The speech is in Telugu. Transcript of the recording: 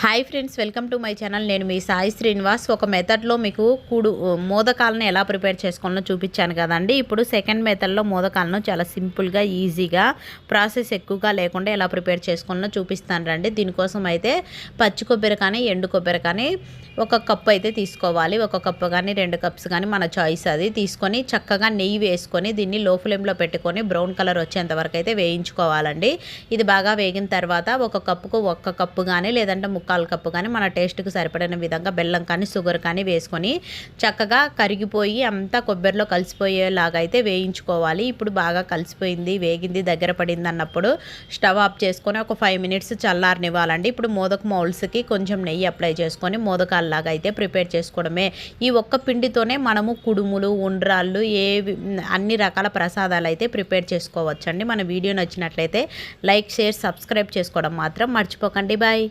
Hi friends welcome to my channel నేను మీ సాయి శ్రీనివాస్. ఒక మెథడ్లో మీకు కూడు మోదకాలను ఎలా ప్రిపేర్ చేసుకోవాలో చూపించాను కదండి. ఇప్పుడు సెకండ్ మెథడ్లో మోదకాలను చాలా సింపుల్గా ఈజీగా ప్రాసెస్ ఎక్కువగా లేకుండా ఎలా ప్రిపేర్ చేసుకోవాలో చూపిస్తాను రండి. దీనికోసం అయితే పచ్చి కొబ్బరి కానీ ఎండు కొబ్బరి కానీ ఒక కప్పు అయితే తీసుకోవాలి. ఒక కప్పు కానీ రెండు కప్స్ కానీ మన చాయిస్ అది. తీసుకొని చక్కగా నెయ్యి వేసుకొని దీన్ని లో ఫ్లేమ్లో పెట్టుకొని బ్రౌన్ కలర్ వచ్చేంత వరకు అయితే వేయించుకోవాలండి. ఇది బాగా వేగిన తర్వాత ఒక కప్పుకు ఒక్క కప్పు కానీ లేదంటే ముక్కాలు కప్పు కానీ మన టేస్ట్కి సరిపడిన విధంగా బెల్లం కానీ షుగర్ కానీ వేసుకొని చక్కగా కరిగిపోయి అంతా కొబ్బరిలో కలిసిపోయేలాగా అయితే వేయించుకోవాలి. ఇప్పుడు బాగా కలిసిపోయింది వేగింది దగ్గర పడింది అన్నప్పుడు స్టవ్ ఆఫ్ చేసుకొని ఒక ఫైవ్ మినిట్స్ చల్లారనివ్వాలండి. ఇప్పుడు మోదక మౌల్స్కి కొంచెం నెయ్యి అప్లై చేసుకొని మోదకాల్లాగా అయితే ప్రిపేర్ చేసుకోవడమే. ఈ ఒక్క పిండితోనే మనము కుడుములు ఉండ్రాళ్ళు ఏ అన్ని రకాల ప్రసాదాలు అయితే ప్రిపేర్ చేసుకోవచ్చండి. మన వీడియో నచ్చినట్లయితే లైక్ షేర్ సబ్స్క్రైబ్ చేసుకోవడం మాత్రం మర్చిపోకండి. బాయ్.